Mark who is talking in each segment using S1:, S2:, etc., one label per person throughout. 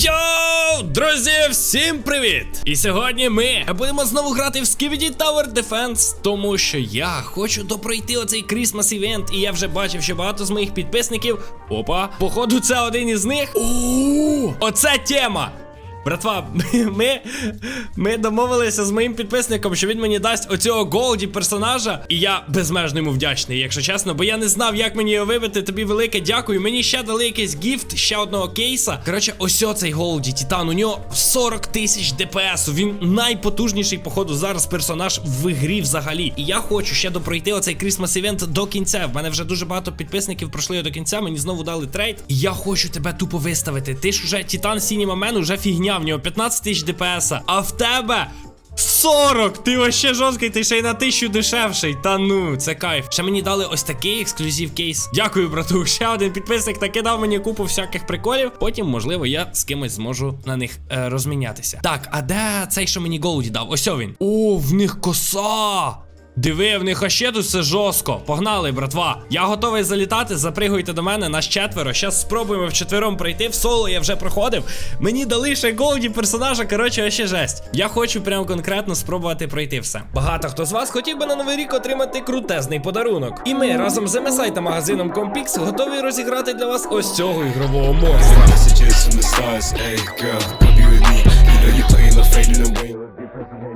S1: Йоу, друзі, всім привіт! І сьогодні ми будемо знову грати в Skibidi Tower Defense, тому що я хочу допройти оцей Christmas івент, і я вже бачив, що багато з моїх підписників. Опа, походу, це один із них. О, оце тема! Братва, ми, ми домовилися з моїм підписником, що він мені дасть оцього голді персонажа, і я безмежно йому вдячний, якщо чесно, бо я не знав, як мені його вибити. Тобі велике дякую. Мені ще дали якийсь гіфт, ще одного кейса. Коротше, ось оцей голді Титан. У нього 40 тисяч ДПС. Він найпотужніший, походу, зараз персонаж в ігрі взагалі. І я хочу ще допройти оцей Крісмас івент до кінця. В мене вже дуже багато підписників пройшли його до кінця. Мені знову дали трейд. І я хочу тебе тупо виставити. Ти ж уже Титан Сініма Мен, уже фігня. В нього 15 тисяч ДПС. А в тебе. 40! Ти вообще жорсткий, ти ще й на тисячу дешевший. Та ну, це кайф. Ще мені дали ось такий ексклюзив кейс. Дякую, брату. Ще один підписник накидав мені купу всяких приколів. Потім, можливо, я з кимось зможу на них е, розмінятися. Так, а де цей, що мені голді дав? Ось він. О, в них коса! Диви, в них ще тут все жорстко. Погнали, братва. Я готовий залітати. Запригуйте до мене нас четверо. Щас спробуємо вчетвером пройти. В соло я вже проходив. Мені дали ще голді персонажа. Коротше, ще жесть. Я хочу прям конкретно спробувати пройти все. Багато хто з вас хотів би на новий рік отримати крутезний подарунок. І ми разом з MSI та магазином Compix готові розіграти для вас ось цього ігрового монстра.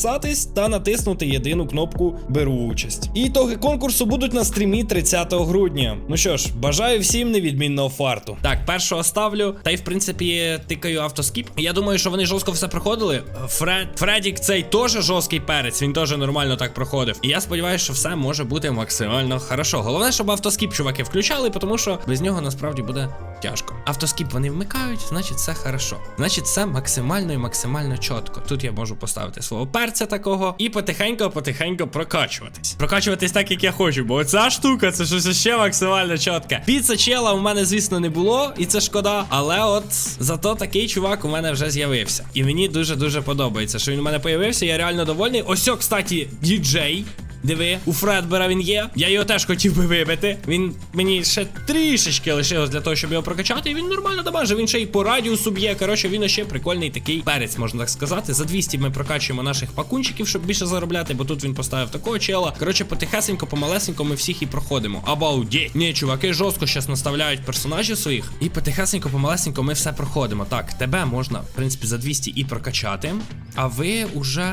S1: підписатись та натиснути єдину кнопку Беру участь. І ітоги конкурсу будуть на стрімі 30 грудня. Ну що ж, бажаю всім невідмінного фарту. Так, першого ставлю, та й в принципі тикаю автоскіп. Я думаю, що вони жорстко все проходили. Фред Фредік цей теж жорсткий перець, він теж нормально так проходив. І я сподіваюся, що все може бути максимально хорошо. Головне, щоб автоскіп чуваки включали, тому що без нього насправді буде тяжко. Автоскіп вони вмикають, значить все хорошо. Значить, все максимально і максимально чітко. Тут я можу поставити свого перця такого і потихенько-потихенько прокачуватись. Прокачуватись так, як я хочу, бо ця штука це щось ще максимально чітке. Піца чела у мене, звісно, не було, і це шкода. Але от зато такий чувак у мене вже з'явився. І мені дуже-дуже подобається, що він у мене появився. Я реально довольний. Ось, кстати, діджей. Диви, у Фредбера він є. Я його теж хотів би вибити. Він мені ще трішечки лишилось для того, щоб його прокачати. І він нормально дамаже. Він ще й по радіусу б'є. Коротше, він ще прикольний такий перець, можна так сказати. За 200 ми прокачуємо наших пакунчиків, щоб більше заробляти, бо тут він поставив такого чела. Коротше, потихесенько, помалесенько ми всіх і проходимо. Обалдеть. Ні, чуваки жорстко щас наставляють персонажів своїх. І потихесенько, помалесенько ми все проходимо. Так, тебе можна, в принципі, за 200 і прокачати. А ви уже.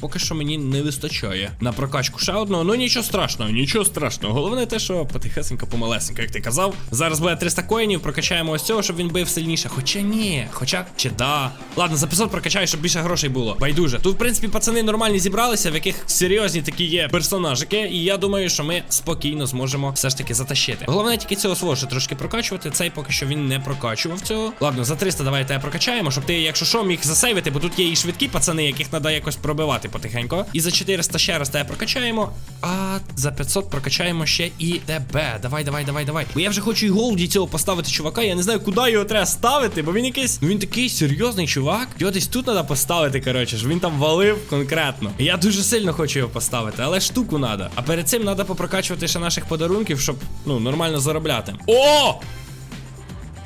S1: Поки що мені не вистачає на прокачку ще одного. Ну нічого страшного, нічого страшного. Головне те, що потихесенько, помалесенько, як ти казав. Зараз буде 300 коїнів, прокачаємо ось цього, щоб він бив сильніше. Хоча ні, хоча чи да. Ладно, за 500 прокачаю, щоб більше грошей було. Байдуже. Тут, в принципі, пацани нормальні зібралися, в яких серйозні такі є персонажики. І я думаю, що ми спокійно зможемо все ж таки затащити. Головне тільки цього свого ще трошки прокачувати. Цей поки що він не прокачував цього. Ладно, за 300 давайте прокачаємо, щоб ти, якщо що, міг засейвити, бо тут є і швидкі пацани, яких треба якось пробивати. Прокачати потихенько. І за 400 ще раз тебе прокачаємо. А за 500 прокачаємо ще і тебе. Давай, давай, давай, давай. Бо я вже хочу і голді цього поставити чувака. Я не знаю, куди його треба ставити, бо він якийсь. Ну він такий серйозний чувак. Його десь тут треба поставити, коротше, ж він там валив конкретно. Я дуже сильно хочу його поставити, але штуку треба. А перед цим треба попрокачувати ще наших подарунків, щоб ну нормально заробляти. О!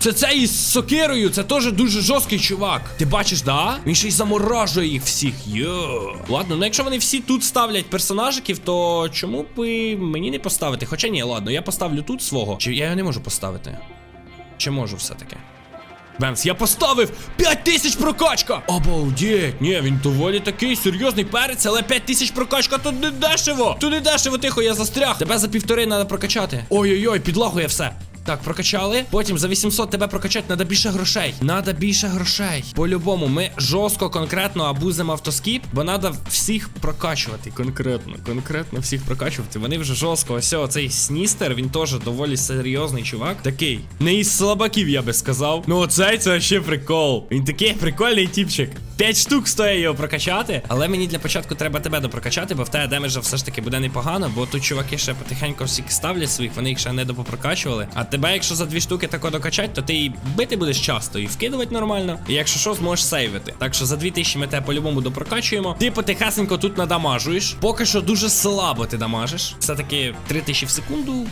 S1: Це цей із сокирою, це теж дуже жорсткий чувак. Ти бачиш, да? Він ще й заморажує їх всіх. Йо. Ладно, ну якщо вони всі тут ставлять персонажиків, то чому б мені не поставити? Хоча ні, ладно, я поставлю тут свого. Чи я його не можу поставити? Чи можу все-таки? Бемс, я поставив 5 тисяч прокачка! Обалдеть! Ні, він доволі такий серйозний перець, але 5 тисяч прокачка тут не дешево! Тут не дешево, тихо, я застряг. Тебе за півтори треба прокачати. Ой-ой-ой, підлагує все. Так, прокачали. Потім за 800 тебе прокачати треба більше грошей. Надо більше грошей. По-любому, ми жорстко, конкретно абузимо автоскіп, бо треба всіх прокачувати. Конкретно, конкретно всіх прокачувати. Вони вже жорстко. Ось цей сністер, він теж доволі серйозний чувак. Такий. Не із слабаків, я би сказав. Ну оцей це ще прикол. Він такий прикольний тіпчик. 5 штук стоїть його прокачати. Але мені для початку треба тебе допрокачати, бо в тебе демеджа все ж таки буде непогано, бо тут чуваки ще потихеньку всіх ставлять своїх, вони їх ще не допопрокачували. А тебе, якщо за дві штуки тако докачать, то ти і бити будеш часто, і вкидувати нормально. І якщо що, зможеш сейвити. Так що за 2000 ми тебе по-любому допрокачуємо. Ти потихесенько тут надамажуєш. Поки що дуже слабо ти дамажиш. Все-таки 3000 в секунду.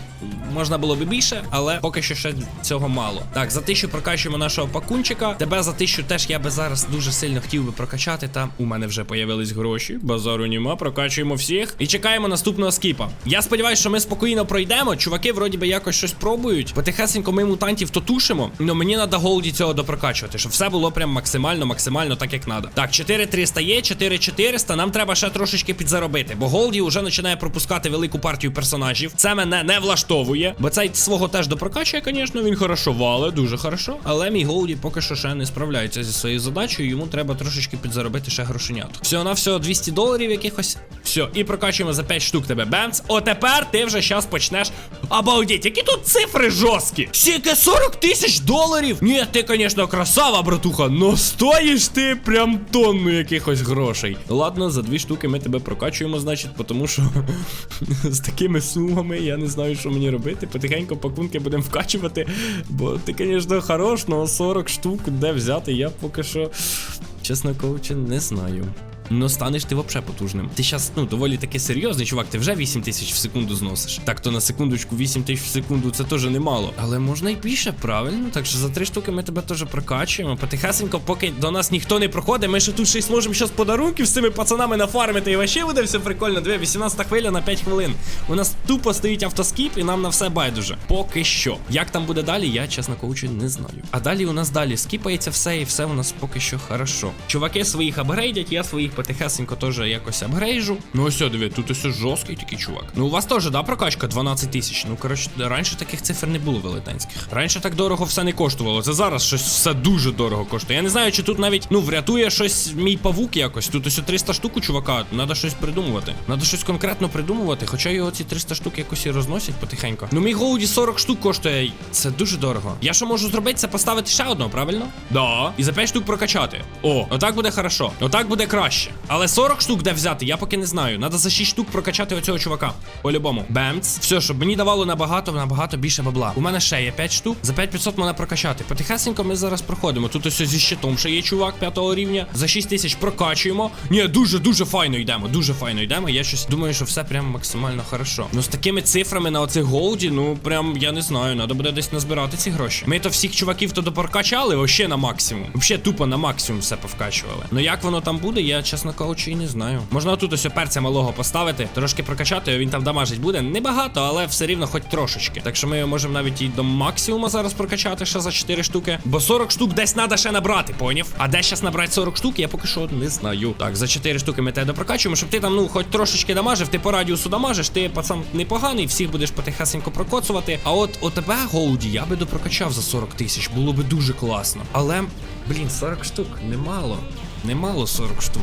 S1: Можна було би більше, але поки що ще цього мало. Так, за 1000 прокачуємо нашого пакунчика. Тебе за 1000 теж я би зараз дуже сильно хотів би прокачати. Та у мене вже появились гроші. Базару нема, прокачуємо всіх. І чекаємо наступного скіпа. Я сподіваюся, що ми спокійно пройдемо. Чуваки, вроді би, якось щось пробують. Потихесенько ми мутантів то тушимо. Ну мені треба голді цього допрокачувати, щоб все було прям максимально, максимально так, як треба. Так, 4300 є, 4400. Нам треба ще трошечки підзаробити, бо голді вже починає пропускати велику партію персонажів. Це мене не влаштовує, бо цей свого теж допрокачує, звісно, він хорошо вале, дуже хорошо. Але мій голді поки що ще не справляється зі своєю задачею. Йому треба трошечки підзаробити ще грошенят. Всього на всього 200 доларів якихось. Все, і прокачуємо за 5 штук тебе. Бемц. О, тепер ти вже щас почнеш. Обалдеть, які тут цифри жорсткі. Скільки 40 тисяч доларів. Ні, ти, звісно, красава, братуха. Но стоїш ти прям тонну якихось грошей. Ладно, за дві штуки ми тебе прокачуємо, значить, тому що з такими сумами я не знаю, що мені робити. Потихеньку пакунки будемо вкачувати. Бо ти, звісно, хорош, але 40 штук де взяти, я поки що, чесно кажучи, не знаю. Ну, станеш ти вообще потужним. Ти зараз, ну, доволі таки серйозний, чувак, ти вже 8 тисяч в секунду зносиш. Так, то на секундочку 8 тисяч в секунду це теж немало. Але можна і більше, правильно? Так що за три штуки ми тебе теж прокачуємо. Потихесенько, поки до нас ніхто не проходить, ми ще тут ще й зможемо щось подарунків з цими пацанами нафармити. І вообще буде все прикольно. Дві, 18 хвиля на 5 хвилин. У нас тупо стоїть автоскіп, і нам на все байдуже. Поки що. Як там буде далі, я, чесно кажучи, не знаю. А далі у нас далі скіпається все, і все у нас поки що хорошо. Чуваки своїх апгрейдять, я своїх потихесенько теж якось апгрейджу. Ну ось, диви, тут ось жорсткий такий чувак. Ну у вас теж, да, прокачка 12 тисяч. Ну коротше, раніше таких цифр не було велетенських. Раніше так дорого все не коштувало. Це зараз щось все дуже дорого коштує. Я не знаю, чи тут навіть ну врятує щось мій павук якось. Тут ось 300 штук у чувака. Надо щось придумувати. Надо щось конкретно придумувати. Хоча його ці 300 штук якось і розносять потихенько. Ну мій голоді 40 штук коштує. Це дуже дорого. Я що можу зробити, це поставити ще одного, правильно? Да. І за 5 штук прокачати. О, отак буде хорошо. Отак буде краще. Але 40 штук де взяти, я поки не знаю. Надо за 6 штук прокачати оцього чувака. По-любому. Бемц. Все, щоб мені давало набагато, набагато більше бабла. У мене ще є 5 штук. За 5500 можна прокачати. Потихесенько ми зараз проходимо. Тут ось зі щитом ще є чувак 5 рівня. За 6 тисяч прокачуємо. Ні, дуже, дуже файно йдемо. Дуже файно йдемо. Я щось думаю, що все прям максимально хорошо. Ну з такими цифрами на оцих голді, ну прям я не знаю. Надо буде десь назбирати ці гроші. Ми то всіх чуваків то допрокачали, вообще на максимум. Вообще тупо на максимум все повкачували. Ну як воно там буде, я чесно кажучи, і не знаю. Можна тут ось перця малого поставити, трошки прокачати, він там дамажить буде. Небагато, але все рівно хоч трошечки. Так що ми можемо навіть і до максимуму зараз прокачати ще за 4 штуки. Бо 40 штук десь треба ще набрати, поняв? А де зараз набрати 40 штук, я поки що не знаю. Так, за 4 штуки ми тебе допрокачуємо, щоб ти там, ну, хоч трошечки дамажив, ти по радіусу дамажиш, ти пацан непоганий, всіх будеш потихесенько прокоцувати. А от у тебе голоді я би допрокачав за 40 тисяч, було би дуже класно. Але, блін, 40 штук немало. Немало 40 штук.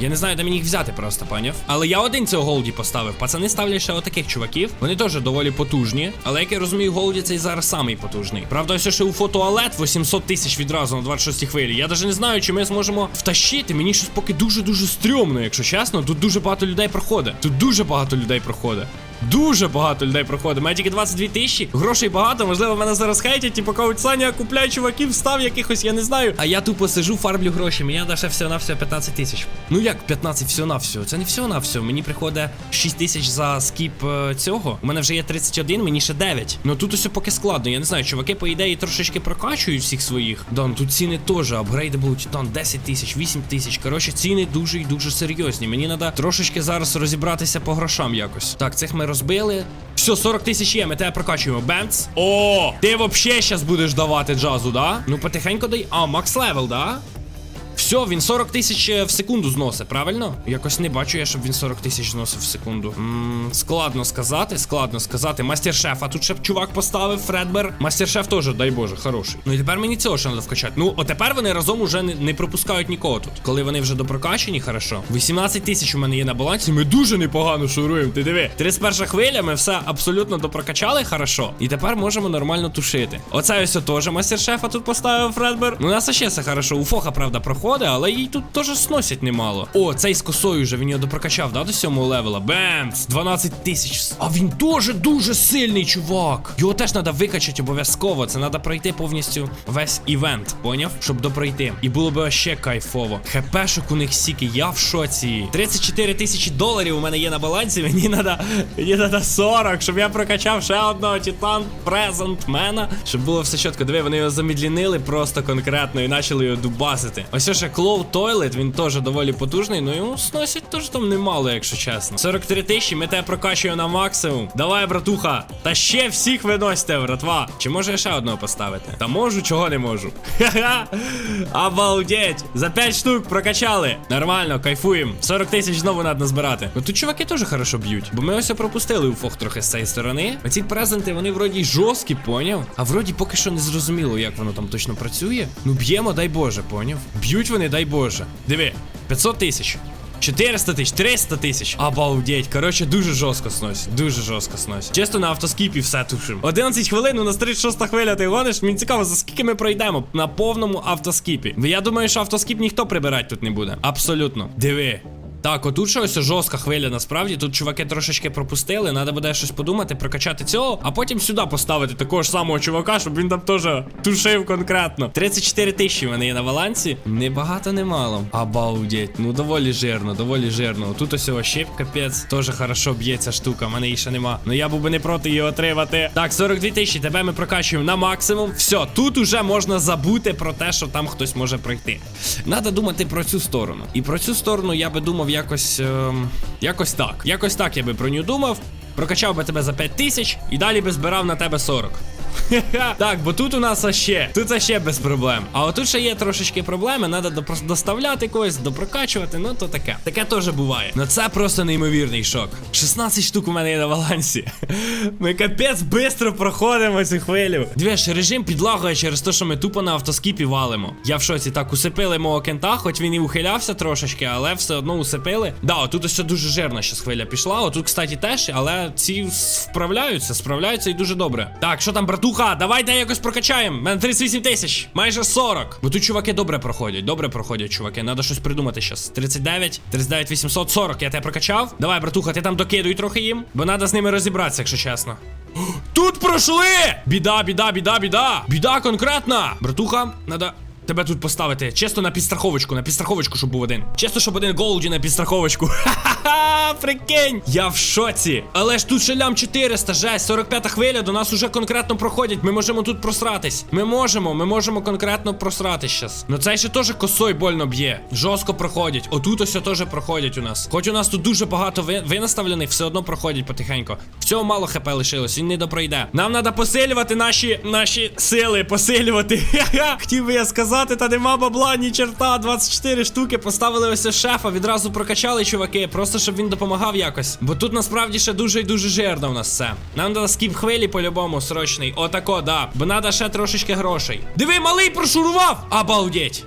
S1: Я не знаю, де мені їх взяти просто, поняв. Але я один цього голді поставив. Пацани ставлять ще отаких чуваків. Вони теж доволі потужні. Але як я розумію, голді цей зараз самий потужний. Правда, ось ще у фотуалет 800 тисяч відразу на 26 хвилі. Я навіть не знаю, чи ми зможемо втащити. Мені щось поки дуже-дуже стрьомно, якщо чесно. Тут дуже багато людей проходить. Тут дуже багато людей проходить. Дуже багато людей проходить. У тільки 22 тисячі. Грошей багато. Можливо, мене зараз хейтять, типу кажуть, Саня, купляй чуваків, став якихось, я не знаю. А я тупо сижу, фарблю гроші. Мені треба всього на всього 15 тисяч. Ну як 15 всього на всього? Це не всього на всього. Мені приходить 6 тисяч за скіп е, цього. У мене вже є 31, мені ще 9. Ну тут усе поки складно. Я не знаю, чуваки, по ідеї, трошечки прокачують всіх своїх. Дан, тут ціни теж, апгрейди будуть там 10 тисяч, 8 тисяч. Коротше, ціни дуже і дуже серйозні. Мені треба трошечки зараз розібратися по грошам якось. Так, цих ми розбили. Все, 40 тисяч є, ми тебе прокачуємо. Бенц. О, ти вообще щас будеш давати джазу, да? Ну потихеньку дай. А, макс левел, да? Все, він 40 тисяч е, в секунду зносить, правильно? Якось не бачу я, щоб він 40 тисяч зносив в секунду. М, складно сказати, складно сказати. Мастер-шеф, а тут ще чувак поставив Фредбер. Мастер-шеф теж, дай Боже, хороший. Ну і тепер мені цього ще треба вкачати. Ну, от тепер вони разом уже не, не пропускають нікого тут. Коли вони вже допрокачені, хорошо. 18 тисяч у мене є на балансі. Ми дуже непогано шуруємо. Ти диви. 31 хвиля, ми все абсолютно допрокачали, хорошо. І тепер можемо нормально тушити. Оце ось теж мастер-шефа тут поставив Фредбер. Ну, у нас ще все хорошо. У Фоха, правда, проходить, але їй тут теж сносять немало. О, цей з косою вже він його допрокачав, да, до сьомого левела. Бемц! 12 тисяч. А він теж дуже сильний чувак. Його теж треба викачати обов'язково. Це треба пройти повністю весь івент, поняв? Щоб допройти. І було б ще кайфово. ХПшок у них стільки, я в шоці. 34 тисячі доларів у мене є на балансі. Мені треба мені треба 40, щоб я прокачав ще одного титан презент мена. Щоб було все чітко. Диви, вони його замідлінили просто конкретно і почали його дубасити. Ось ще Клоу Тойлет, він теж доволі потужний, ну йому сносять теж там немало, якщо чесно. 43 тисячі, ми тебе прокачуємо на максимум. Давай, братуха. Та ще всіх виносьте, братва. Чи може я ще одного поставити? Та можу, чого не можу. Ха-ха. Обалдеть. За 5 штук прокачали. Нормально, кайфуємо. 40 тисяч знову треба назбирати. Ну тут чуваки теж хорошо б'ють. Бо ми ось пропустили у фох трохи з цієї сторони. Оці презенти, вони вроді жорсткі, поняв? А вроді поки що не зрозуміло, як воно там точно працює. Ну б'ємо, дай Боже, поняв? Б'ють вони, дай Боже. Диви, 500 тисяч. 400 тисяч, 300 тисяч. Обалдеть. Коротше, дуже жорстко сносять. Дуже жорстко сносять. Чисто на автоскіпі все тушим. 11 хвилин, у нас 36 хвиля, ти гониш. Мені цікаво, за скільки ми пройдемо на повному автоскіпі. Я думаю, що автоскіп ніхто прибирати тут не буде. Абсолютно. Диви. Так, отут ще ось жорстка хвиля, насправді. Тут чуваки трошечки пропустили. Треба буде щось подумати, прокачати цього, а потім сюди поставити такого ж самого чувака, щоб він там теж тушив конкретно. 34 тисячі в мене є на балансі. Не багато, не мало. Обалдеть. Ну доволі жирно, доволі жирно. Тут ось його щеп, капець. Теж хорошо б'ється штука. в мене її ще нема. Ну я був би не проти її отримати. Так, 42 тисячі. Тебе ми прокачуємо на максимум. Все, тут уже можна забути про те, що там хтось може пройти. Надо думати про цю сторону. І про цю сторону я би думав якось. Ем, якось так. Якось так я би про нього думав. Прокачав би тебе за 5 тисяч і далі би збирав на тебе 40. Так, бо тут у нас ще. Тут ще без проблем. А отут ще є трошечки проблеми. Треба доставляти когось, допрокачувати. Ну то таке. Таке теж буває. Ну це просто неймовірний шок. 16 штук у мене є на балансі. Ми капець швидко проходимо цю хвилю. Двіж, режим підлагує через те, що ми тупо на автоскіпі валимо. Я в шоці так усипили мого кента, хоч він і ухилявся трошечки, але все одно усипили. Да, отут ось дуже жирна щас хвиля пішла. Отут, кстати, теж, але ці справляються, справляються і дуже добре. Так, що там, братуха, давайте якось прокачаємо. Мене 38 тисяч, майже 40. Бо тут чуваки добре проходять, добре проходять, чуваки. Надо щось придумати зараз. 39, 39 800, 40. Я тебе прокачав. Давай, братуха, ти там докидуй трохи їм, бо треба з ними розібратися, якщо чесно. Тут пройшли! Біда, біда, біда, біда. Біда конкретна. Братуха, надо. Тебе тут поставити чисто на підстраховочку, на підстраховочку, щоб був один. Чисто, щоб один голді на підстраховочку. Ха-ха-ха, прикинь! Я в шоці. Але ж тут ще лям 400, жесть, 45-та хвиля, до нас уже конкретно проходять. Ми можемо тут просратись. Ми можемо, ми можемо конкретно просратись щас. Ну цей ще теж косой больно б'є. Жорстко проходять. Отут ось теж проходять у нас. Хоч у нас тут дуже багато ви... винаставлених, все одно проходять потихенько. Всього мало хп лишилось, він не допройде. Нам треба посилювати наші наші сили, посилювати. Ха-ха. Хотів би я сказати, та нема бабла, ні черта. 24 штуки поставили ось шефа, відразу прокачали чуваки, просто щоб він допомагав якось. Бо тут насправді ще дуже і дуже жирно в нас все. Нам треба скіп хвилі по-любому срочний. Отако, да. Бо треба ще трошечки грошей. Диви, малий прошурував! Обалдеть!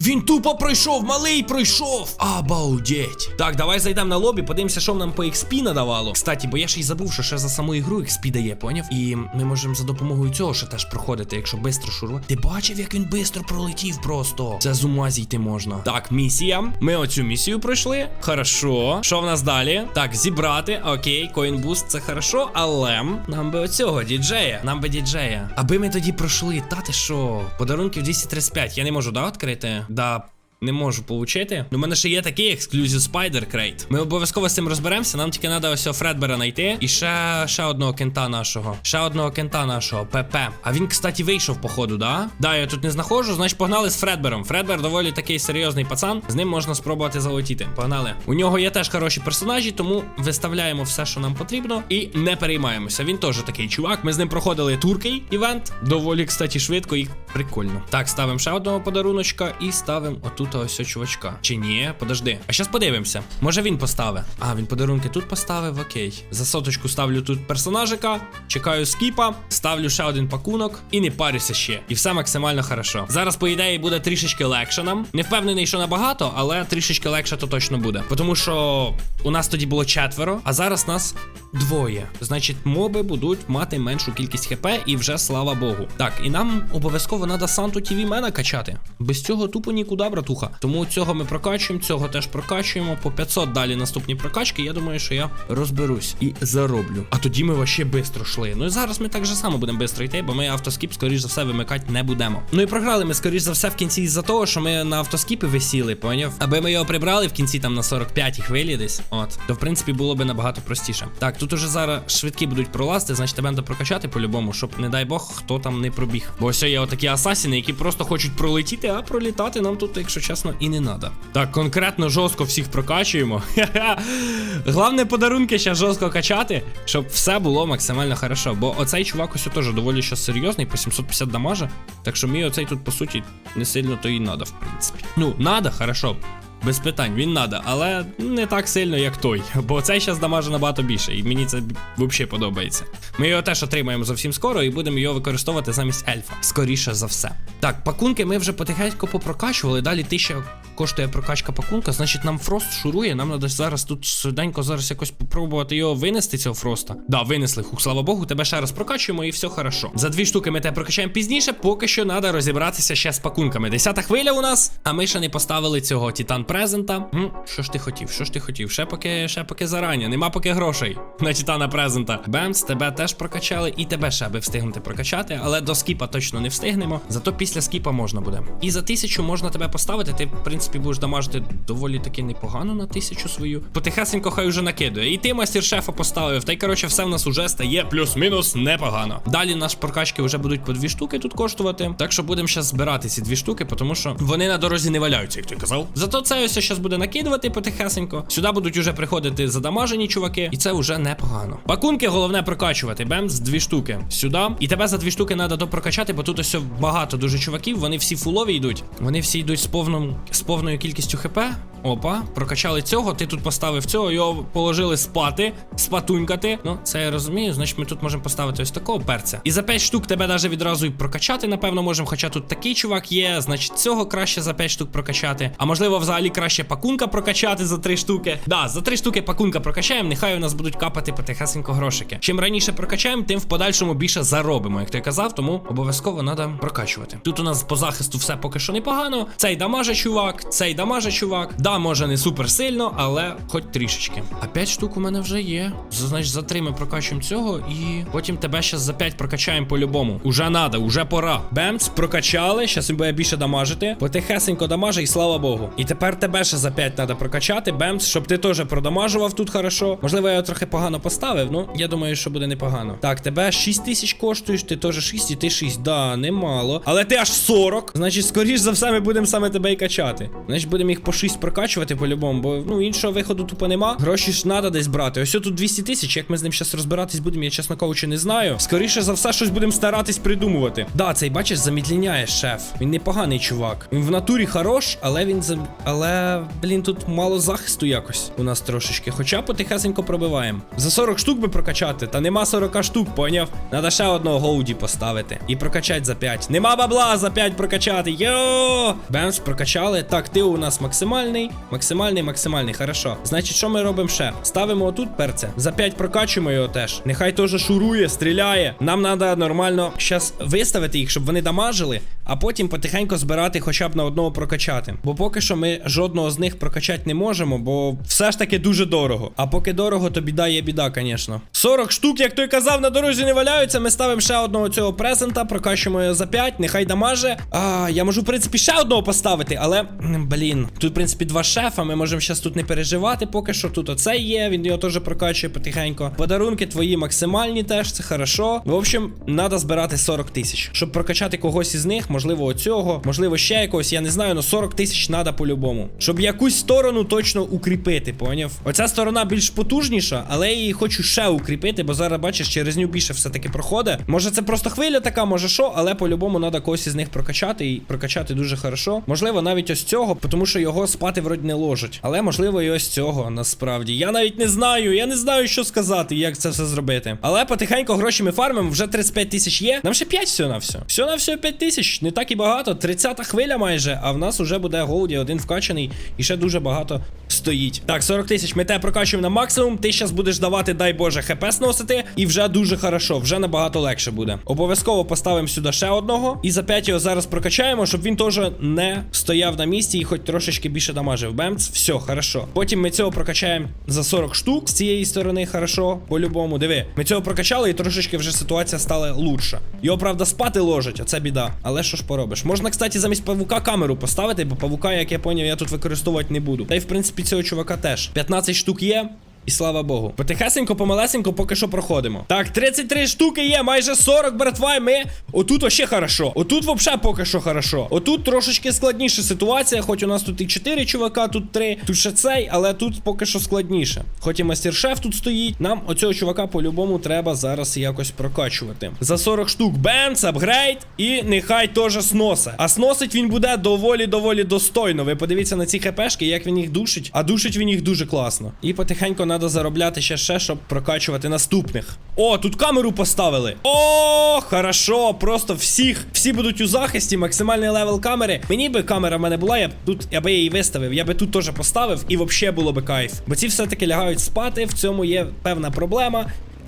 S1: Він тупо пройшов, малий пройшов. Обалдеть. Так, давай зайдемо на лобі, подивимося, що нам по XP надавало. Кстати, бо я ж і забув, що ще за саму ігру XP дає, поняв? І ми можемо за допомогою цього ще теж проходити, якщо швидко шурувати. Ти бачив, як він швидко пролетів просто. Це з ума зійти можна. Так, місія. Ми оцю місію пройшли. Хорошо. Що в нас далі? Так, зібрати. Окей, коінбуст, це хорошо, але нам би оцього діджея. Нам би діджея. Аби ми тоді пройшли. Та ти що? Подарунків 235. Я не можу, да, відкрити? Да. Не можу получити. У мене ще є такий ексклюзив Spider Crate. Ми обов'язково з цим розберемося. Нам тільки треба ось Фредбера знайти. І ще, ще одного кента нашого. Ще одного кента нашого, ПП. А він, кстати, вийшов, походу, да? Да, я тут не знаходжу. Значить, погнали з Фредбером. Фредбер доволі такий серйозний пацан. З ним можна спробувати залетіти. Погнали. У нього є теж хороші персонажі, тому виставляємо все, що нам потрібно, і не переймаємося. Він теж такий чувак. Ми з ним проходили туркий івент. Доволі, кстати, швидко і прикольно. Так, ставимо ще одного подаруночка і ставимо отут ось цього чувачка. Чи ні? Подожди. А зараз подивимося. Може він поставить. А, він подарунки тут поставив, окей. За соточку ставлю тут персонажика, чекаю скіпа, ставлю ще один пакунок і не парюся ще. І все максимально хорошо. Зараз, по ідеї, буде трішечки легше нам. Не впевнений, що набагато, але трішечки легше то точно буде. Тому що у нас тоді було четверо, а зараз нас двоє. Значить, моби будуть мати меншу кількість хп, і вже слава Богу. Так, і нам обов'язково треба Санту TV Мена качати. Без цього тупо нікуди, братуха. Тому цього ми прокачуємо, цього теж прокачуємо. По 500 далі наступні прокачки. Я думаю, що я розберусь і зароблю. А тоді ми вообще бистро йшли. Ну і зараз ми так же само будемо бистро йти, бо ми автоскіп, скоріш за все, вимикати не будемо. Ну і програли ми, скоріш за все, в кінці із-за того, що ми на автоскіпі висіли, поняв? Аби ми його прибрали в кінці там на 45-й хвилі десь. От, то в принципі було би набагато простіше. Так, тут уже зараз швидкі будуть пролазити, значить тебе треба прокачати по-любому, щоб, не дай Бог, хто там не пробіг. Бо ось є отакі асасіни, які просто хочуть пролетіти, а пролітати нам тут, якщо чесно, і не треба. Так, конкретно жорстко всіх прокачуємо. Головне подарунки ще жорстко качати, щоб все було максимально хорошо. Бо оцей чувак ось теж доволі ще серйозний, по 750 дамажа. Так що мій оцей тут, по суті, не сильно то і надо, в принципі. Ну, надо, хорошо. Без питань, він надо, але не так сильно, як той. Бо цей зараз дамаже набагато більше, і мені це взагалі подобається. Ми його теж отримаємо зовсім скоро і будемо його використовувати замість ельфа. Скоріше за все. Так, пакунки ми вже потихеньку попрокачували. Далі 1000 коштує прокачка пакунка. Значить, нам фрост шурує. Нам треба зараз тут швиденько зараз якось попробувати його винести, цього фроста. Да, винесли. Хух, слава Богу, тебе ще раз прокачуємо і все хорошо. За дві штуки ми тебе прокачаємо пізніше, поки що треба розібратися ще з пакунками. Десята хвиля у нас, а ми ще не поставили цього Титан Презента. М, що ж ти хотів? Що ж ти хотів? Ще поки, ще поки зарані. Нема поки грошей на Титана Презента. Бемс, тебе теж прокачали, і тебе ще би встигнути прокачати, але до скіпа точно не встигнемо. Зато після скіпа можна буде. І за тисячу можна тебе поставити. Ти, в принципі, будеш дамажити доволі таки непогано на тисячу свою. Потихесенько хай уже накидує. І ти мастер шефа поставив. Та й коротше, все в нас уже стає плюс-мінус непогано. Далі наш прокачки вже будуть по дві штуки тут коштувати. Так що будемо зараз збирати ці дві штуки, тому що вони на дорозі не валяються, як ти казав. Зато це ось зараз буде накидувати потихесенько. Сюди будуть уже приходити задамажені чуваки, і це вже непогано. Пакунки головне прокачувати. Бемс, дві штуки. Сюди. І тебе за дві штуки треба допрокачати, бо тут ось багато дуже чуваків. Вони всі фулові йдуть. Вони всі йдуть з повним з повною кількістю хп. Опа, прокачали цього. Ти тут поставив цього, його положили спати, спатунькати. Ну, це я розумію. Значить, ми тут можемо поставити ось такого перця. І за 5 штук тебе навіть відразу і прокачати, напевно, можемо. Хоча тут такий чувак є, значить, цього краще за 5 штук прокачати. А можливо, взагалі краще пакунка прокачати за 3 штуки. Да, за 3 штуки пакунка прокачаємо. Нехай у нас будуть капати потихесенько грошики. Чим раніше прокачаємо, тим в подальшому більше заробимо, як ти казав, тому обов'язково треба прокачувати. Тут у нас по захисту все поки що непогано. Цей дамаже чувак, цей дамаже чувак. Да, може не супер сильно, але хоч трішечки. А 5 штук у мене вже є. Значить, за 3 ми прокачуємо цього, і потім тебе ще за 5 прокачаємо по-любому. Уже надо, уже пора. Бемц, прокачали. Щас він буде більше дамажити. Потихесенько дамаже, і слава Богу. І тепер тебе ще за 5 треба прокачати. Бемц, щоб ти теж продамажував тут хорошо. Можливо, я його трохи погано поставив, ну я думаю, що буде непогано. Так, тебе 6 тисяч коштуєш, ти теж 6 і ти 6. Да, немало. Але ти аж 40. Значить, скоріш за все, ми будемо саме тебе і качати. Значить, будемо їх по 6 прокачати. Прокачувати по-любому, бо ну іншого виходу тупо нема. Гроші ж треба десь брати. Ось тут 200 тисяч. Як ми з ним зараз розбиратись будемо, я чесно кажучи, не знаю. Скоріше за все, щось будемо старатись придумувати. Да, цей бачиш, замідліняє шеф. Він непоганий чувак. Він в натурі хорош, але він зам... Але, блін, тут мало захисту якось у нас трошечки. Хоча потихесенько пробиваємо. За 40 штук би прокачати, та нема 40 штук, поняв? Надо ще одного гоуді поставити. І прокачати за 5. Нема бабла за 5 прокачати. Йо! Бемс, прокачали. Так, ти у нас максимальний. Максимальний, максимальний. Хорошо. Значить, що ми робимо ще? Ставимо отут перце. За 5 прокачуємо його теж. Нехай теж шурує, стріляє. Нам треба нормально зараз виставити їх, щоб вони дамажили, а потім потихеньку збирати хоча б на одного прокачати. Бо поки що ми жодного з них прокачати не можемо, бо все ж таки дуже дорого. А поки дорого, то біда є біда, звісно. 40 штук, як той казав, на дорозі не валяються. Ми ставимо ще одного цього презента, прокачуємо його за 5, нехай дамаже. А, я можу, в принципі, ще одного поставити, але. Блін, тут, в принципі, два шефа. Ми можемо зараз тут не переживати поки що. Тут оцей є, він його теж прокачує потихеньку. Подарунки твої максимальні теж, це хорошо. В общем, треба збирати 40 тисяч. Щоб прокачати когось із них, можливо, оцього, можливо, ще якогось, я не знаю, але 40 тисяч треба по-любому. Щоб якусь сторону точно укріпити, поняв? Оця сторона більш потужніша, але я її хочу ще укріпити, бо зараз, бачиш, через нього більше все-таки проходить. Може, це просто хвиля така, може що, але по-любому треба когось із них прокачати і прокачати дуже хорошо. Можливо, навіть ось цього, тому що його спати вроді не ложать. Але можливо, і ось цього насправді. Я навіть не знаю, я не знаю, що сказати, як це все зробити. Але потихеньку гроші ми фармимо, вже 35 тисяч є. Нам ще 5 всього на все. Все на все 5 тисяч. Не так і багато. 30-та хвиля майже, а в нас уже буде голді один вкачаний і ще дуже багато стоїть. Так, 40 тисяч ми те прокачуємо на максимум. Ти зараз будеш давати, дай Боже, хп сносити. І вже дуже хорошо, вже набагато легше буде. Обов'язково поставимо сюди ще одного. І за 5 його зараз прокачаємо, щоб він теж не стояв на місці і хоч трошечки більше дамажив. Бемц, все, хорошо. Потім ми цього прокачаємо за 40 штук з цієї сторони, хорошо. По-любому, диви. Ми цього прокачали, і трошечки вже ситуація стала лучша. Його, правда, спати ложить, оце біда. Але що ж поробиш? Можна, кстати, замість павука камеру поставити, бо павука, як я поняв, я тут використовувати не буду. Та й в принципі цього чувака теж. 15 штук є. І слава Богу. Потихесенько, помалесенько поки що проходимо. Так, 33 штуки є, майже 40, братва. і Ми. Отут вообще хорошо. Отут вообще поки що хорошо. Отут трошечки складніша ситуація, хоч у нас тут і 4 чувака, тут 3, тут ще цей, але тут поки що складніше. Хоч і мастер-шеф тут стоїть. Нам оцього чувака по-любому треба зараз якось прокачувати. За 40 штук бенц, апгрейд, і нехай теж сносе. А сносить він буде доволі-доволі достойно. Ви подивіться на ці хпшки, як він їх душить. А душить він їх дуже класно. І потихеньку треба заробляти ще ще, щоб прокачувати наступних. О, тут камеру поставили. О, хорошо. Просто всіх, всі будуть у захисті. Максимальний левел камери. Мені би камера в мене була, я б тут, я би її виставив. Я би тут теж поставив, і взагалі було би кайф. Бо ці все-таки лягають спати. В цьому є певна проблема.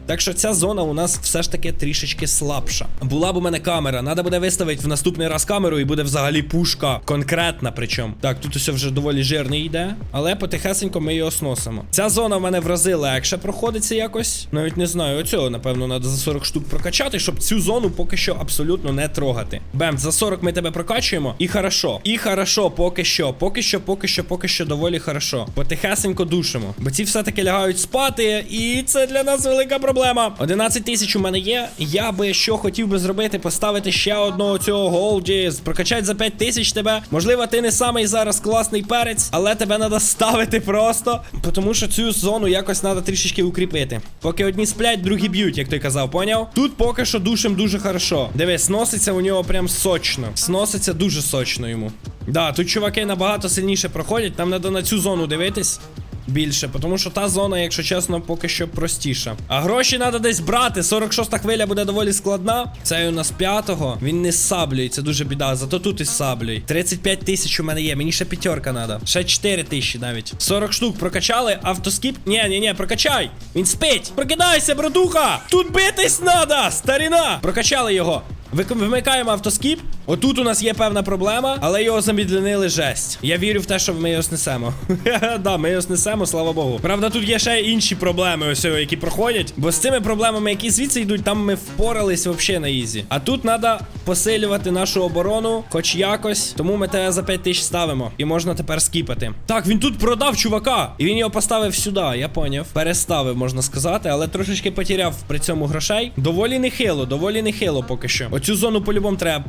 S1: Так що ця зона у нас все ж таки трішечки слабша. Була б у мене камера, треба буде виставити в наступний раз камеру і буде взагалі пушка. Конкретна причому. Так, тут усе вже доволі жирний йде, але потихесенько ми його сносимо. Ця зона в мене в рази легше проходиться якось. Навіть не знаю, оцього, напевно, треба за 40 штук прокачати, щоб цю зону поки що абсолютно не трогати. Бем, за 40 ми тебе прокачуємо. І хорошо. І хорошо, поки що. Поки що, поки що, поки що доволі хорошо. Потихесенько душимо. Бо ці все-таки лягають спати, і це для нас велика проблема. 11 тисяч у мене є. Я би що хотів би зробити, поставити ще одного цього голді, прокачати за 5 тисяч тебе. Можливо, ти не самий зараз класний перець, але тебе треба ставити просто. Тому що цю зону якось треба трішечки укріпити. Поки одні сплять, другі б'ють, як той казав, поняв? Тут поки що душим дуже хорошо. Диви, сноситься у нього прям сочно. Сноситься дуже сочно йому. Да, тут чуваки набагато сильніше проходять. Нам треба на цю зону дивитись. Більше, тому що та зона, якщо чесно, поки що простіша. А гроші треба десь брати. 46-та хвиля буде доволі складна. Це у нас п'ятого. Він не з саблею, це дуже біда. Зато тут із саблею. 35 тисяч у мене є. Мені ще п'ятерка треба. Ще 4 тисячі навіть. 40 штук прокачали. Автоскіп. Ні, ні, ні, прокачай. Він спить. Прокидайся, братуха! Тут битись надо, старіна! Прокачали його. Вимикаємо автоскіп. Отут у нас є певна проблема, але його замідлінили жесть. Я вірю в те, що ми його снесемо. да, ми його снесемо, слава Богу. Правда, тут є ще інші проблеми, ось які проходять. Бо з цими проблемами, які звідси йдуть, там ми впорались взагалі на ізі. А тут треба посилювати нашу оборону, хоч якось. Тому ми тебе за 5 тисяч ставимо. І можна тепер скіпати. Так, він тут продав чувака. І він його поставив сюди, я поняв. Переставив, можна сказати, але трошечки потеряв при цьому грошей. Доволі нехило, доволі нехило поки що. Оцю зону по-любому треба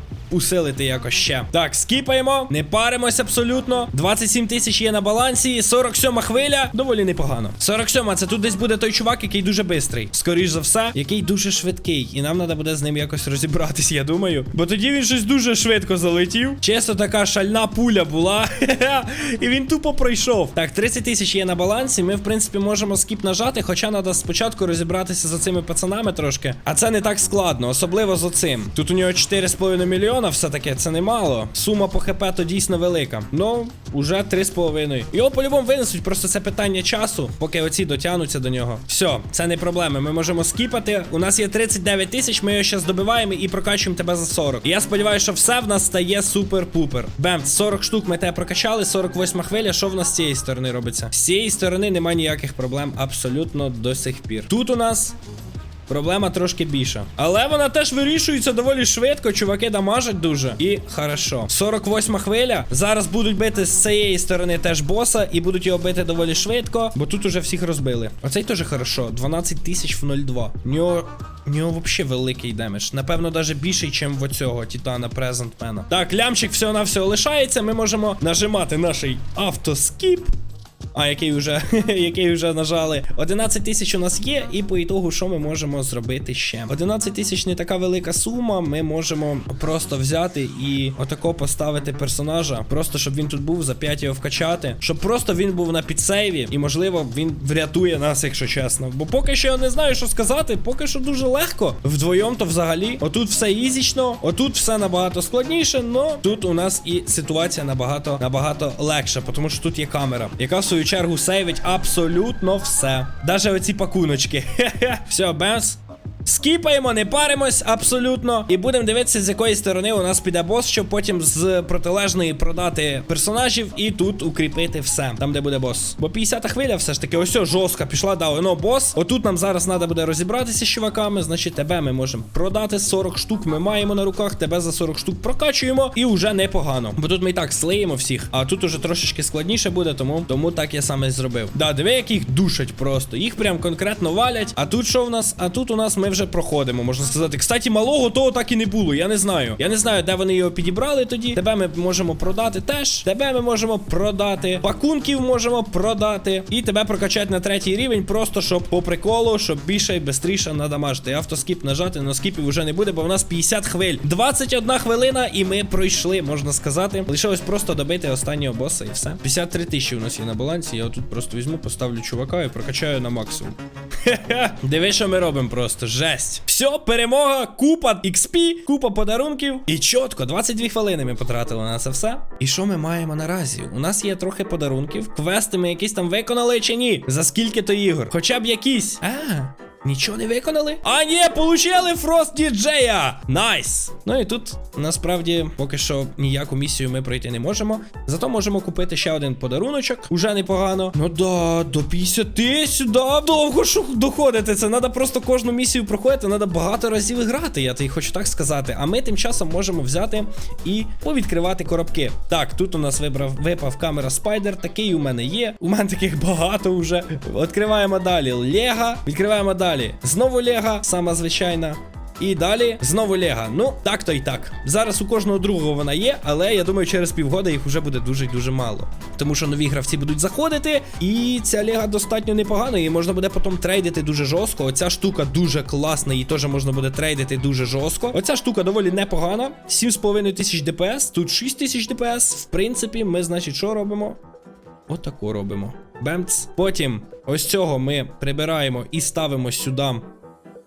S1: усилити якось ще. Так, скіпаємо, не паримось абсолютно. 27 тисяч є на балансі. 47 хвиля. Доволі непогано. 47 це тут десь буде той чувак, який дуже бистрий. Скоріш за все, який дуже швидкий. І нам треба буде з ним якось розібратись, я думаю. Бо тоді він щось дуже швидко залетів. Чесно, така шальна пуля була. І він тупо пройшов. Так, 30 тисяч є на балансі. Ми, в принципі, можемо скіп нажати, хоча треба спочатку розібратися з цими пацанами трошки. А це не так складно, особливо з оцим. Тут у нього 4,5 мільйона, все таки це немало. Сума по ХП то дійсно велика. Ну, уже 3,5. Його по-любому винесуть, просто це питання часу, поки оці дотягнуться до нього. Все, це не проблема. Ми можемо скіпати. У нас є 39 тисяч, ми його зараз добиваємо і прокачуємо тебе за 40. І я сподіваюся, що все в нас стає супер-пупер. Бем, 40 штук ми тебе прокачали, 48 хвиля. Що в нас з цієї сторони робиться? З цієї сторони немає ніяких проблем абсолютно до сих пір. Тут у нас Проблема трошки більша. Але вона теж вирішується доволі швидко. Чуваки дамажать дуже. І хорошо. 48 хвиля. Зараз будуть бити з цієї сторони теж боса, і будуть його бити доволі швидко, бо тут уже всіх розбили. Оцей теж хорошо. 12 тисяч в 0,2. У нього. Нього взагалі великий демедж. Напевно, навіть більший, ніж в оцього Титана Презентмена. Так, лямчик всього на всього лишається. Ми можемо нажимати наш автоскіп. А, який вже, який вже нажали. 11 тисяч у нас є, і по ітогу, що ми можемо зробити ще? 11 тисяч не така велика сума. Ми можемо просто взяти і отако поставити персонажа. Просто щоб він тут був, за 5 його вкачати. Щоб просто він був на підсейві, і можливо він врятує нас, якщо чесно. Бо поки що я не знаю, що сказати, поки що дуже легко. Вдвоєм то взагалі. Отут все ізічно, отут все набагато складніше, но тут у нас і ситуація набагато набагато легша, тому що тут є камера, яка в свою чергу сейвить абсолютно все. Даже оці пакуночки. Все, бемс. Скіпаємо, не паримось абсолютно. І будемо дивитися, з якої сторони у нас піде бос, щоб потім з протилежної продати персонажів і тут укріпити все, там де буде бос. Бо 50-та хвиля все ж таки, ось жорстка пішла, да, воно бос. Отут нам зараз треба буде розібратися з чуваками. Значить, тебе ми можемо продати 40 штук. Ми маємо на руках, тебе за 40 штук прокачуємо, і вже непогано. Бо тут ми і так слиємо всіх, а тут уже трошечки складніше буде, тому тому так я саме зробив. Да, диви, як їх душать просто. Їх прям конкретно валять. А тут що в нас? А тут у нас ми вже проходимо, можна сказати. Кстати, малого того так і не було. Я не знаю. Я не знаю, де вони його підібрали тоді. Тебе ми можемо продати теж. Тебе ми можемо продати. Пакунків можемо продати. І тебе прокачати на третій рівень, просто щоб по приколу, щоб більше і швидше надамажити. Автоскіп нажати, но скіпів вже не буде, бо в нас 50 хвиль. 21 хвилина, і ми пройшли, можна сказати. Лишилось просто добити останнього боса і все. 53 тисячі у нас є на балансі. Я отут просто візьму, поставлю чувака і прокачаю на максимум. Диви, що ми робимо просто. Жесть. Все, перемога, купа XP, купа подарунків. І чітко, 22 хвилини ми потратили на це все. І що ми маємо наразі? У нас є трохи подарунків. Квести ми якісь там виконали чи ні? За скільки то ігор? Хоча б якісь. А. Нічого не виконали? А ні, получили Фрост діджея! Найс! Ну і тут насправді поки що ніяку місію ми пройти не можемо. Зато можемо купити ще один подаруночок. Уже непогано. Ну да, до 50 тисяч, да, довго ж доходити. Це треба просто кожну місію проходити, треба багато разів грати, я тобі хочу так сказати. А ми тим часом можемо взяти і повідкривати коробки. Так, тут у нас вибрав, випав камера спайдер, такий у мене є. У мене таких багато вже. Відкриваємо далі. Лего. Відкриваємо далі. Знову Лего, сама звичайна. І далі знову Лего. Ну, так то й так. Зараз у кожного другого вона є, але я думаю, через півгода їх вже буде дуже дуже мало. Тому що нові гравці будуть заходити, і ця Лего достатньо непогана, її можна буде потім трейдити дуже жорстко. Оця штука дуже класна, її теж можна буде трейдити дуже жорстко. Оця штука доволі непогана. 7,5 тисяч ДПС, тут 6 тисяч ДПС. В принципі, ми, значить, що робимо? Отако робимо. Бемц. Потім ось цього ми прибираємо і ставимо сюди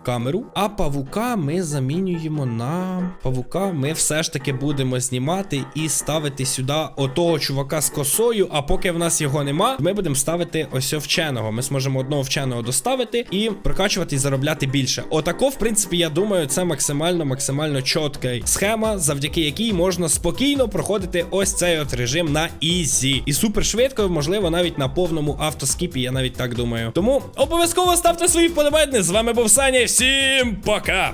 S1: камеру. А павука ми замінюємо на павука. Ми все ж таки будемо знімати і ставити сюди отого чувака з косою. А поки в нас його нема, ми будемо ставити ось вченого. Ми зможемо одного вченого доставити і прокачувати і заробляти більше. Отако, в принципі, я думаю, це максимально максимально чітка схема, завдяки якій можна спокійно проходити ось цей от режим на ізі. І супер швидко, можливо, навіть на повному автоскіпі, я навіть так думаю. Тому обов'язково ставте свої вподобайки. З вами був Саня. Всім пока!